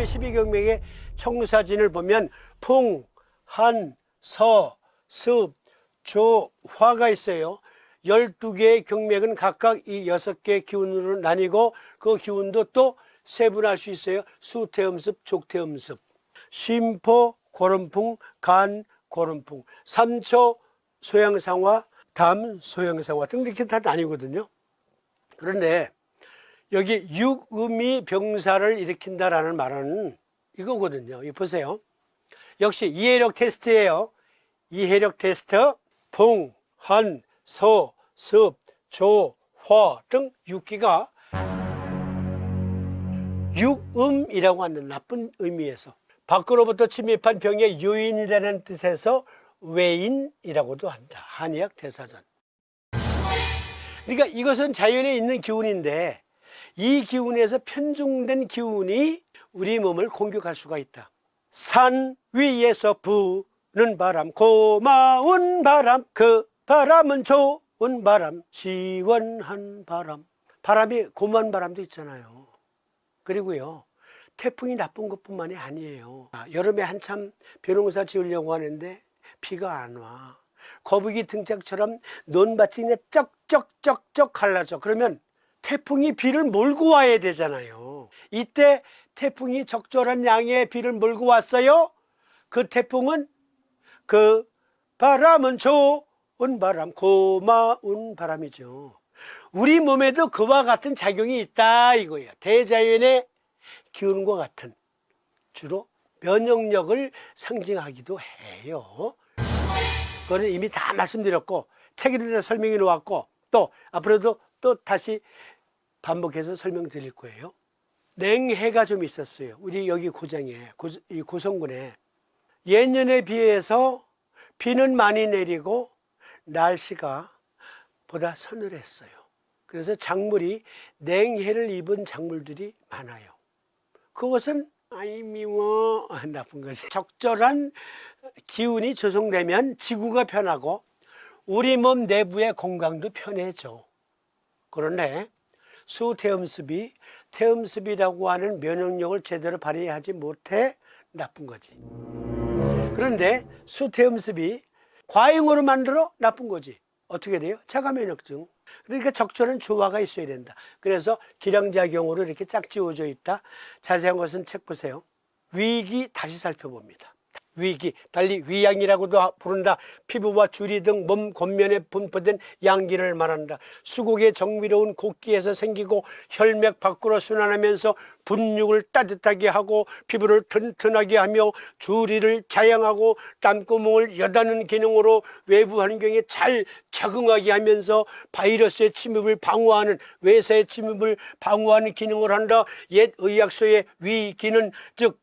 몸의 12경맥의 청사진을 보면 풍, 한, 서, 습, 조, 화가 있어요. 12개의 경맥은 각각 이 6개의 기운으로 나뉘고 그 기운도 또 세분할 수 있어요. 수태음습, 족태음습. 심포, 고름풍, 간, 고름풍. 삼초, 소양상화, 담, 소양상화 등 이렇게 다 나뉘거든요. 그런데 여기 육음이 병사를 일으킨다라는 말은 이거거든요. 이 보세요. 역시 이해력 테스트예요. 이해력 테스트. 풍, 한, 서, 습, 조, 화 등 육기가 육음이라고 하는 나쁜 의미에서 밖으로부터 침입한 병의 요인이라는 뜻에서 외인이라고도 한다. 한의학 대사전. 그러니까 이것은 자연에 있는 기운인데 이 기운에서 편중된 기운이 우리 몸을 공격할 수가 있다. 산 위에서 부는 바람, 고마운 바람, 그 바람은 좋은 바람, 시원한 바람. 바람이 고마운 바람도 있잖아요. 그리고요, 태풍이 나쁜 것뿐만이 아니에요. 아, 여름에 한참 벼농사 지으려고 하는데 비가 안 와. 거북이 등짝처럼 논밭이 쩍쩍쩍쩍 갈라져. 그러면 태풍이 비를 몰고 와야 되잖아요. 이때 태풍이 적절한 양의 비를 몰고 왔어요. 그 태풍은 그 바람은 좋은 바람, 고마운 바람이죠. 우리 몸에도 그와 같은 작용이 있다 이거예요. 대자연의 기운과 같은 주로 면역력을 상징하기도 해요. 그거는 이미 다 말씀드렸고 책에도 설명해 놓았고 또 앞으로도 또 다시 반복해서 설명드릴 거예요. 냉해가 좀 있었어요. 우리 여기 고장에 고, 이 고성군에 예년에 비해서 비는 많이 내리고 날씨가 보다 서늘했어요. 그래서 작물이 냉해를 입은 작물들이 많아요. 그것은 아이 미워 나쁜 거지. 적절한 기운이 조성되면 지구가 편하고 우리 몸 내부의 건강도 편해져. 그런데 수태음습이 태음습이라고 하는 면역력을 제대로 발휘하지 못해 나쁜 거지. 그런데 수태음습이 과잉으로 만들어 나쁜 거지. 어떻게 돼요? 자가 면역증. 그러니까 적절한 조화가 있어야 된다. 그래서 기량작용으로 이렇게 짝지어져 있다. 자세한 것은 책 보세요. 위기 다시 살펴봅니다. 위기, 달리 위양이라고도 부른다. 피부와 주리 등 몸 겉면에 분포된 양기를 말한다. 수국의 정미로운 곡기에서 생기고 혈맥 밖으로 순환하면서 분육을 따뜻하게 하고 피부를 튼튼하게 하며 주리를 자양하고 땀구멍을 여다는 기능으로 외부 환경에 잘 적응하게 하면서 바이러스의 침입을 방어하는 외사의 침입을 방어하는 기능을 한다. 옛 의학서의 위기는 즉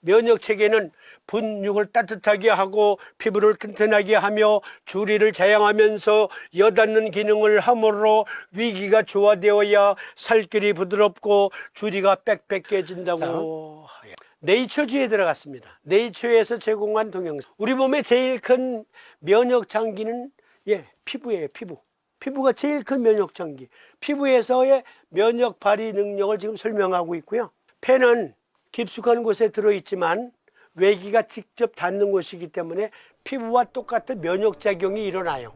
면역 체계는 분육을 따뜻하게 하고 피부를 튼튼하게 하며 주리를 자양하면서 여닫는 기능을 함으로 위기가 조화되어야 살결이 부드럽고 주리가 빽빽해진다고 하여. 네이처주에 들어갔습니다. 네이처에서 제공한 동영상. 우리 몸의 제일 큰 면역 장기는 예, 피부예요, 피부. 피부가 제일 큰 면역 장기. 피부에서의 면역 발휘 능력을 지금 설명하고 있고요. 폐는 깊숙한 곳에 들어 있지만 외기가 직접 닿는 곳이기 때문에 피부와 똑같은 면역 작용이 일어나요.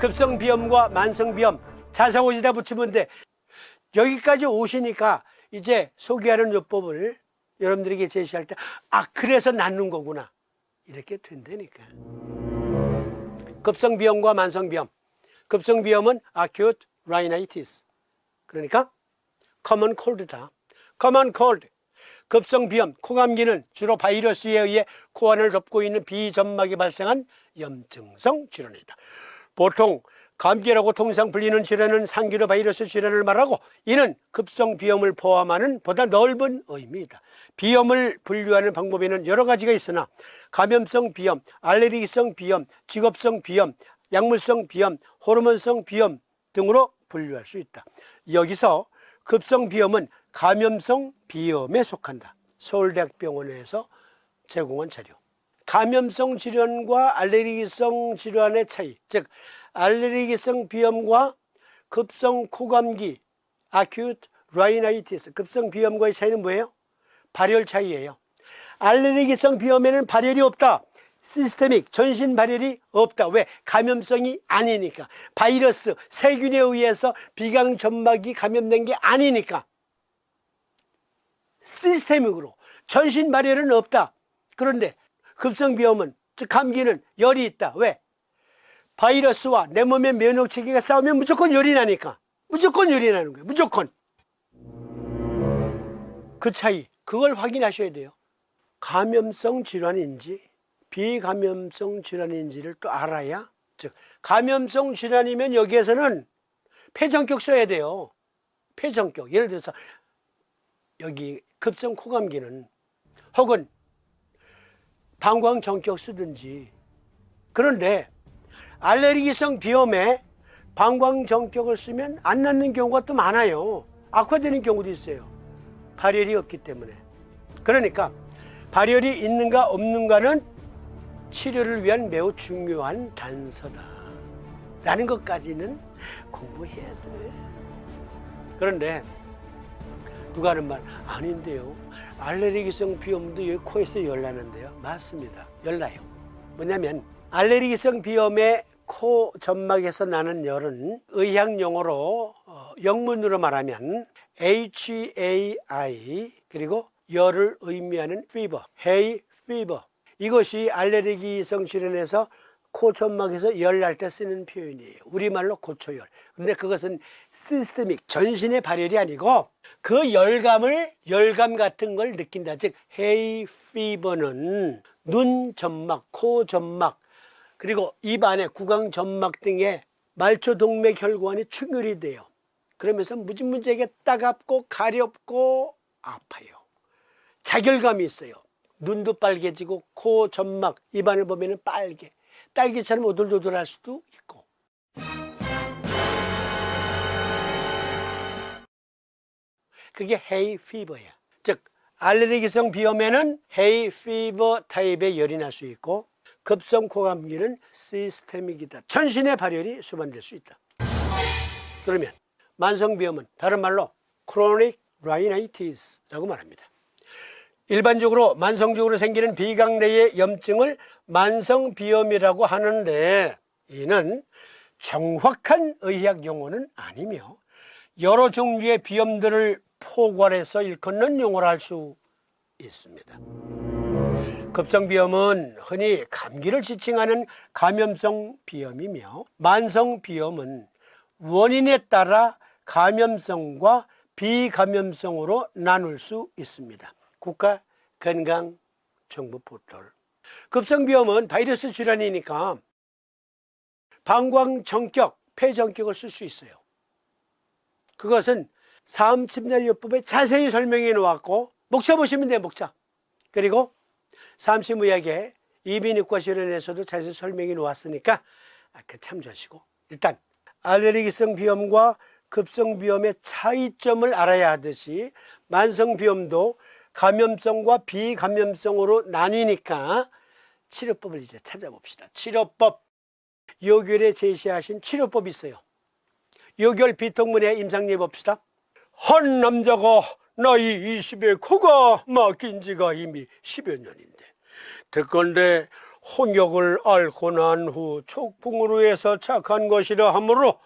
급성 비염과 만성 비염 자상오지다 붙이면 돼. 여기까지 오시니까 이제 소개하는 요법을 여러분들에게 제시할 때, 아, 그래서 낫는 거구나. 이렇게 된다니까. 급성 비염과 만성 비염. 급성 비염은 acute rhinitis. 그러니까 common cold다. common cold. 급성 비염, 코감기는 주로 바이러스에 의해 코안을 덮고 있는 비점막이 발생한 염증성 질환이다. 보통 감기라고 통상 불리는 질환은 상기로 바이러스 질환을 말하고 이는 급성 비염을 포함하는 보다 넓은 의미이다. 비염을 분류하는 방법에는 여러 가지가 있으나 감염성 비염, 알레르기성 비염, 직업성 비염, 약물성 비염, 호르몬성 비염 등으로 분류할 수 있다. 여기서 급성 비염은 감염성 비염에 속한다. 서울대학병원에서 제공한 자료. 감염성 질환과 알레르기성 질환의 차이, 즉 알레르기성 비염과 급성 코감기, acute rhinitis, 급성 비염과의 차이는 뭐예요? 발열 차이예요. 알레르기성 비염에는 발열이 없다. 시스테믹 전신 발열이 없다. 왜? 감염성이 아니니까. 바이러스, 세균에 의해서 비강 점막이 감염된 게 아니니까. 시스테믹으로 전신 발열은 없다. 그런데 급성 비염은 즉 감기는 열이 있다. 왜? 바이러스와 내 몸의 면역 체계가 싸우면 무조건 열이 나니까. 무조건 열이 나는 거예요. 무조건. 그 차이, 그걸 확인하셔야 돼요. 감염성 질환인지 비감염성 질환인지를 또 알아야 즉 감염성 질환이면 여기에서는 폐전격 써야 돼요. 폐전격. 예를 들어서 여기 급성 코감기는 혹은 방광 전격 쓰든지 그런데 알레르기성 비염에 방광 전격을 쓰면 안 낫는 경우가 또 많아요. 악화되는 경우도 있어요. 발열이 없기 때문에. 그러니까 발열이 있는가 없는가는 치료를 위한 매우 중요한 단서다. 라는 것까지는 공부해야 돼. 그런데 누가 하는 말 아닌데요. 알레르기성 비염도 여기 코에서 열나는데요. 맞습니다. 열나요. 뭐냐면 알레르기성 비염의 코 점막에서 나는 열은 의학 용어로 어, 영문으로 말하면 HAI 그리고 열을 의미하는 fever, hay fever. 이것이 알레르기성 질환에서 코 점막에서 열 날 때 쓰는 표현이에요. 우리말로 고초열. 근데 그것은 시스테믹 전신의 발열이 아니고 그 열감을 열감 같은 걸 느낀다. 즉 헤이 피버는 눈 점막, 코 점막 그리고 입 안에 구강 점막 등의 말초 동맥 혈관이 충혈이 돼요. 그러면서 무지무지하게 따갑고 가렵고 아파요. 자결감이 있어요. 눈도 빨개지고 코 점막 입안을 보면 빨개. 딸기처럼 오돌도돌할 수도 있고. 그게 헤이 피버야. 즉 알레르기성 비염에는 헤이 피버 타입의 열이 날 수 있고 급성 코감기는 시스템이기다. 전신의 발열이 수반될 수 있다. 그러면 만성 비염은 다른 말로 chronic rhinitis라고 말합니다. 일반적으로 만성적으로 생기는 비강 내의 염증을 만성 비염이라고 하는데 이는 정확한 의학 용어는 아니며 여러 종류의 비염들을 포괄해서 일컫는 용어를 할 수 있습니다. 급성비염은 흔히 감기를 지칭하는 감염성 비염이며 만성 비염은 원인에 따라 감염성과 비감염성으로 나눌 수 있습니다. 국가 건강 정보 포털. 급성비염은 바이러스 질환이니까 방광 정격, 폐 정격을 쓸 수 있어요. 그것은 사음침략요법에 자세히 설명해 놓았고 목차 보시면 돼요, 목차. 그리고 삼심의학의 이비인후과 실현에서도 자세히 설명해 놓았으니까 그 참조하시고 일단 알레르기성 비염과 급성 비염의 차이점을 알아야 하듯이 만성 비염도 감염성과 비감염성으로 나뉘니까 치료법을 이제 찾아봅시다. 치료법. 요결에 제시하신 치료법이 있어요. 요결 비통문에 임상예 봅시다. 한 남자가 나이 20에 코가 막힌 지가 이미 10여 년인데 듣건데 홍역을 앓고 난 후 촉풍으로 해서 착한 것이라 하므로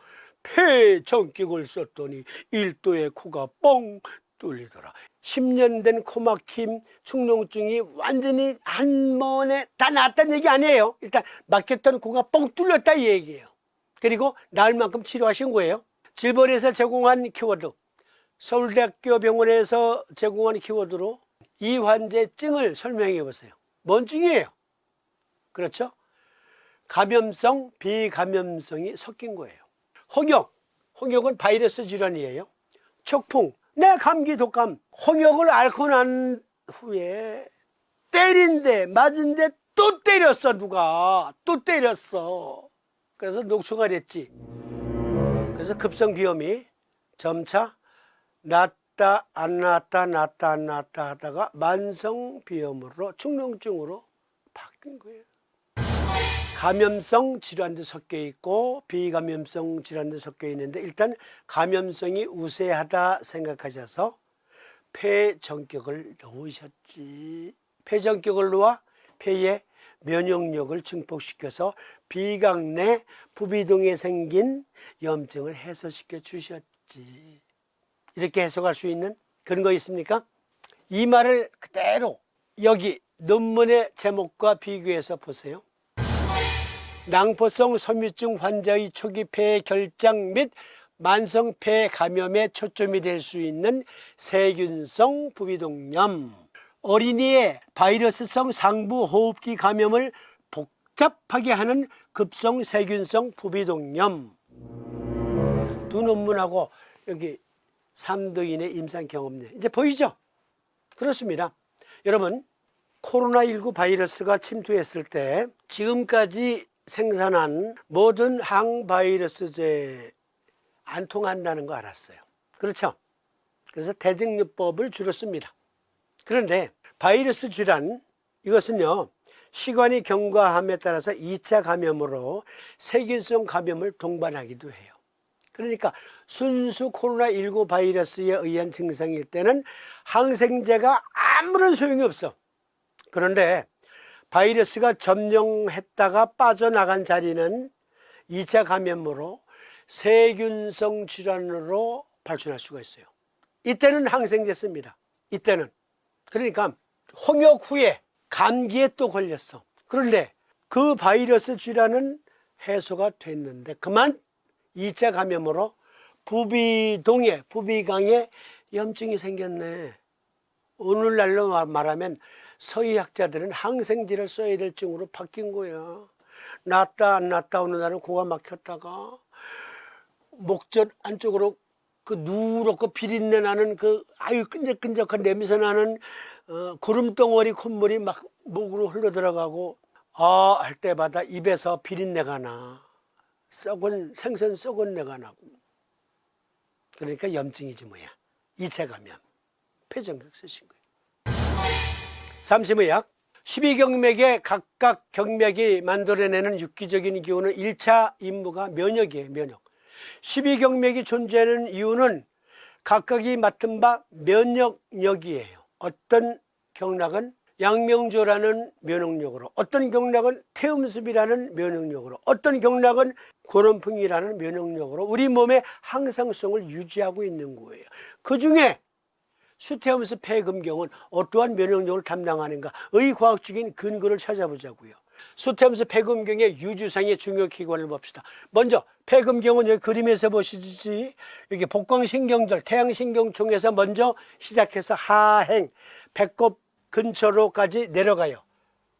폐 전격을 썼더니 일도의 코가 뻥 뚫리더라. 10년 된 코막힘, 축농증이 완전히 한 번에 다 나았다는 얘기 아니에요. 일단 막혔던 코가 뻥 뚫렸다 이 얘기예요. 그리고 나을 만큼 치료하신 거예요. 질본에서 제공한 키워드, 서울대학교 병원에서 제공한 키워드로 이 환자의 증을 설명해 보세요. 뭔 증이에요? 그렇죠? 감염성, 비감염성이 섞인 거예요. 홍역, 홍역은 바이러스 질환이에요. 촉풍, 내 감기 독감. 홍역을 앓고 난 후에 때린데 맞은데 또 때렸어 누가 또 때렸어. 그래서 녹초가 됐지. 그래서 급성 비염이 점차 낫다 안 낫다 낫다 안 낫다 하다가 만성 비염으로 축농증으로 바뀐 거예요. 감염성 질환도 섞여 있고 비감염성 질환도 섞여 있는데 일단 감염성이 우세하다 생각하셔서 폐전격을 넣으셨지. 폐전격을 놓아 폐의 면역력을 증폭시켜서 비강 내 부비동에 생긴 염증을 해소시켜 주셨지. 이렇게 해석할 수 있는 근거 있습니까? 이 말을 그대로 여기 논문의 제목과 비교해서 보세요. 낭포성 섬유증 환자의 초기 폐 결장 및 만성 폐 감염에 초점이 될 수 있는 세균성 부비동염. 어린이의 바이러스성 상부 호흡기 감염을 복잡하게 하는 급성 세균성 부비동염. 두 논문하고 여기 삼도인의 임상 경험례 이제 보이죠? 그렇습니다. 여러분 코로나19 바이러스가 침투했을 때 지금까지 생산한 모든 항바이러스제 안 통한다는 거 알았어요. 그렇죠? 그래서 대증요법을 주로 씁니다. 그런데 바이러스 질환 이것은요 시간이 경과함에 따라서 2차 감염으로 세균성 감염을 동반하기도 해요. 그러니까 순수 코로나19 바이러스에 의한 증상일 때는 항생제가 아무런 소용이 없어. 그런데 바이러스가 점령했다가 빠져나간 자리는 2차 감염으로 세균성 질환으로 발전할 수가 있어요. 이때는 항생제 씁니다. 이때는. 그러니까 홍역 후에 감기에 또 걸렸어. 그런데 그 바이러스 질환은 해소가 됐는데 그만 2차 감염으로 부비동에 부비강에 염증이 생겼네. 오늘날로 말하면 서의학자들은 항생제를 써야 될 증으로 바뀐 거야. 낫다 안 낫다 어느 날은 코가 막혔다가 목젖 안쪽으로 그 누렇고 비린내 나는 그 아유 끈적끈적한 냄새 나는 어, 구름덩어리 콧물이 막 목으로 흘러 들어가고 아 할 때마다 입에서 비린내가 나. 썩은 생선 썩은 내가 나고. 그러니까 염증이지 뭐야. 2차 감염. 폐전격 쓰신 거예요 삼심의학 12경맥의 각각 경맥이 만들어내는 육기적인 기호는 1차 임무가 면역이에요 면역. 12경맥이 존재하는 이유는 각각이 맡은 바 면역력이에요. 어떤 경락은 양명조라는 면역력으로 어떤 경락은 태음습이라는 면역력으로 어떤 경락은 고름풍이라는 면역력으로 우리 몸의 항상성을 유지하고 있는 거예요. 그 중에 수태염수 폐금경은 어떠한 면역력을 담당하는가. 의 과학적인 근거를 찾아보자고요. 수태염수 폐금경의 유주상의 중요 기관을 봅시다. 먼저 폐금경은 여기 그림에서 보시지 여기 복광신경절 태양신경총에서 먼저 시작해서 하행 배꼽 근처로까지 내려가요.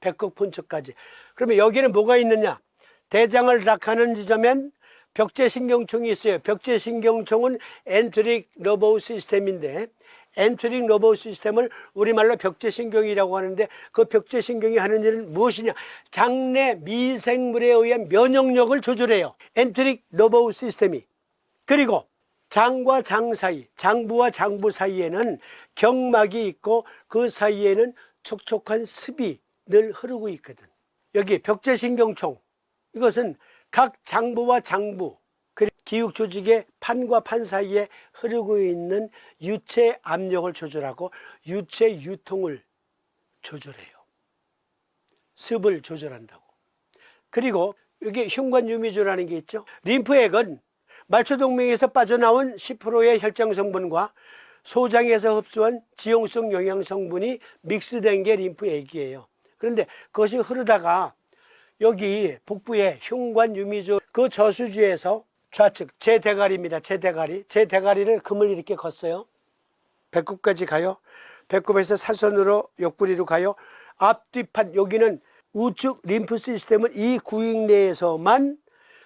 배꼽 근처까지. 그러면 여기는 뭐가 있느냐? 대장을 락하는 지점엔 벽제신경총이 있어요. 벽제신경총은 엔트릭 러버 시스템인데 엔트릭 러버 시스템을 우리말로 벽제신경이라고 하는데 그 벽제신경이 하는 일은 무엇이냐? 장내 미생물에 의한 면역력을 조절해요. 엔트릭 러버 시스템이. 그리고 장과 장 사이 장부와 장부 사이에는 경막이 있고 그 사이에는 촉촉한 습이 늘 흐르고 있거든. 여기 벽제신경총. 이것은 각 장부와 장부 기육 조직의 판과 판 사이에 흐르고 있는 유체 압력을 조절하고 유체 유통을 조절해요. 습을 조절한다고. 그리고 여기 흉관 유미조라는 게 있죠. 림프액은 말초동맥에서 빠져나온 10%의 혈장 성분과 소장에서 흡수한 지용성 영양 성분이 믹스된 게 림프액이에요. 그런데 그것이 흐르다가 여기 북부의 흉관 유미조 그 저수지에서 좌측 제 대가리입니다. 제 대가리. 제 대가리를 금을 이렇게 걷어요. 배꼽까지 가요. 배꼽에서 사선으로 옆구리로 가요. 앞뒤판 여기는 우측 림프 시스템은 이 구획 내에서만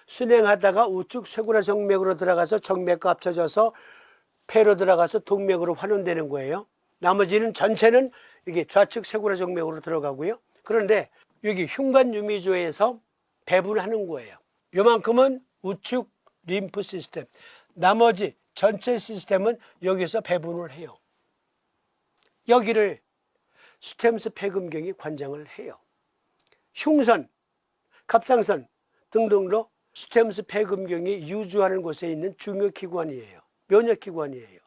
순행하다가 우측 쇄골화 정맥으로 들어가서 정맥과 합쳐져서 폐로 들어가서 동맥으로 환원되는 거예요. 나머지는 전체는 이게 좌측 쇄골화 정맥으로 들어가고요. 그런데 여기 흉관 유미조에서 배분하는 거예요. 요만큼은 우측 림프 시스템. 나머지 전체 시스템은 여기서 배분을 해요. 여기를 스템스 폐금경이 관장을 해요. 흉선, 갑상선 등등로 스템스 폐금경이 유주하는 곳에 있는 중요 기관이에요. 면역 기관이에요.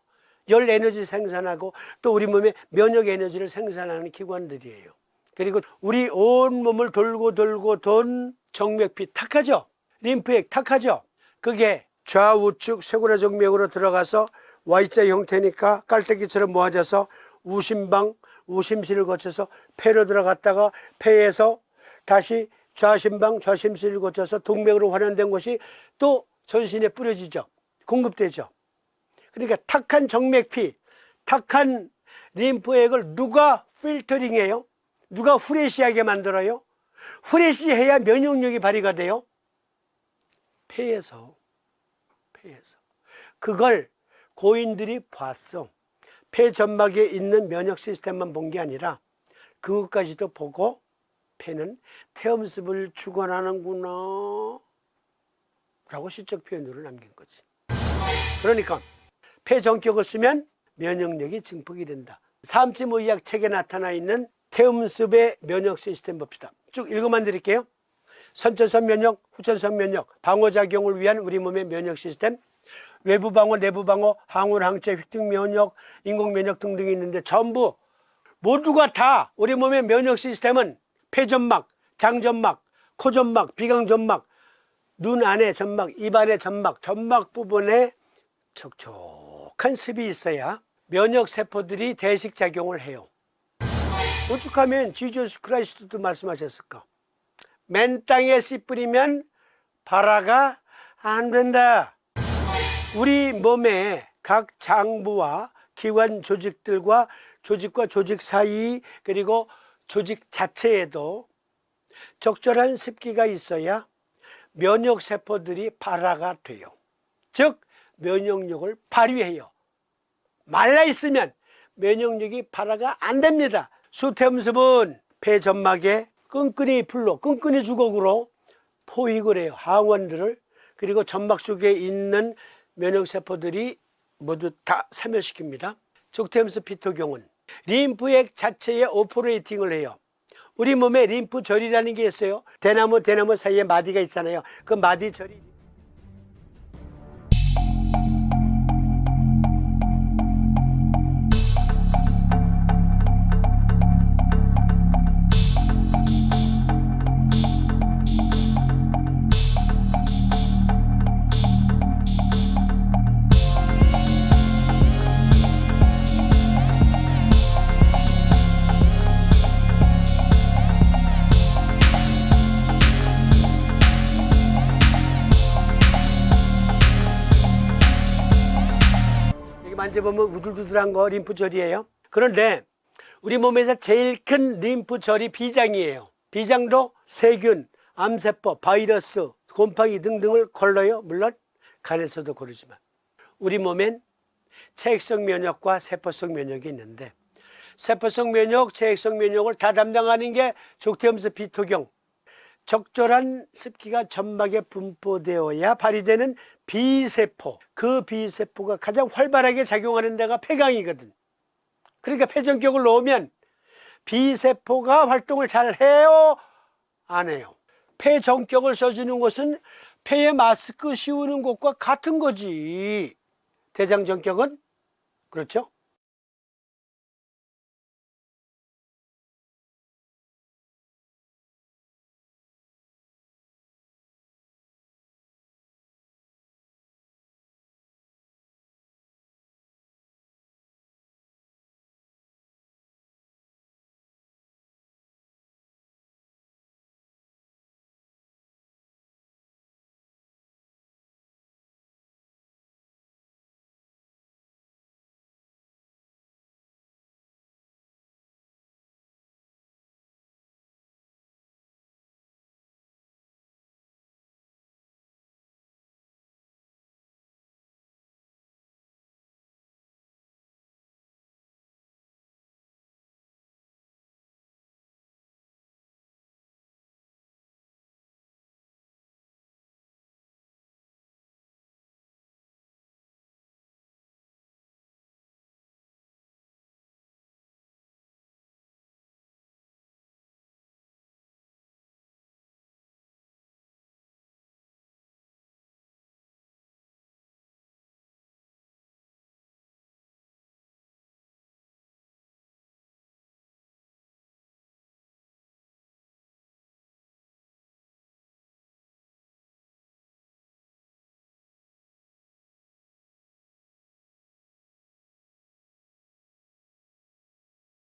열 에너지 생산하고 또 우리 몸에 면역 에너지를 생산하는 기관들이에요. 그리고 우리 온 몸을 돌고 돌고 돈 정맥피 탁하죠. 림프액 탁하죠. 그게 좌우측 쇄골화 정맥으로 들어가서 Y자 형태니까 깔때기처럼 모아져서 우심방, 우심실을 거쳐서 폐로 들어갔다가 폐에서 다시 좌심방, 좌심실을 거쳐서 동맥으로 환원된 것이 또 전신에 뿌려지죠. 공급되죠. 그러니까 탁한 정맥피, 탁한 림프액을 누가 필터링해요? 누가 후레시하게 만들어요? 후레시해야 면역력이 발휘가 돼요. 폐에서, 폐에서. 그걸 고인들이 봤어. 폐 점막에 있는 면역 시스템만 본 게 아니라 그것까지도 보고 폐는 태음습을 주관하는구나 라고 시적 표현으로 남긴 거지. 그러니까 폐 정격을 쓰면 면역력이 증폭이 된다. 삼치모의학 책에 나타나 있는 태음습의 면역 시스템 봅시다. 쭉 읽어만 드릴게요. 선천성 면역, 후천성 면역, 방어작용을 위한 우리 몸의 면역 시스템, 외부 방어, 내부 방어, 항원, 항체, 획득 면역, 인공 면역 등등이 있는데 전부 모두가 다 우리 몸의 면역 시스템은 폐점막, 장점막, 코점막, 비강점막, 눈 안에 점막, 입 안에 점막, 점막 부분에 촉촉한 습이 있어야 면역 세포들이 대식 작용을 해요. 오죽하면 지저스 크라이스트도 말씀하셨을까? 맨 땅에 씨 뿌리면 발화가 안 된다. 우리 몸의 각 장부와 기관 조직들과 조직과 조직 사이 그리고 조직 자체에도 적절한 습기가 있어야 면역 세포들이 발화가 돼요. 즉 면역력을 발휘해요. 말라 있으면 면역력이 발화가 안 됩니다. 수태음습은 폐점막에 끈끈이 풀로 끈끈이 주걱으로 포획을 해요. 항원들을 그리고 점막 속에 있는 면역 세포들이 모두 다 사멸시킵니다. 족템스 피토경은 림프액 자체에 오퍼레이팅을 해요. 우리 몸에 림프 절이라는 게 있어요. 대나무 대나무 사이에 마디가 있잖아요. 그 마디 절이 여기 만져보면 우들두들한 거 림프절이에요. 그런데 우리 몸에서 제일 큰 림프절이 비장이에요. 비장도 세균, 암세포, 바이러스, 곰팡이 등등을 걸러요. 물론 간에서도 고르지만 우리 몸엔 체액성 면역과 세포성 면역이 있는데 세포성 면역, 체액성 면역을 다 담당하는 게 족태음수 비토경 적절한 습기가 점막에 분포되어야 발휘되는 비세포. 그 비세포가 가장 활발하게 작용하는 데가 폐강이거든. 그러니까 폐전격을 놓으면 비세포가 활동을 잘 해요? 안 해요? 폐전격을 써주는 것은 폐에 마스크 씌우는 것과 같은 거지. 대장전격은? 그렇죠?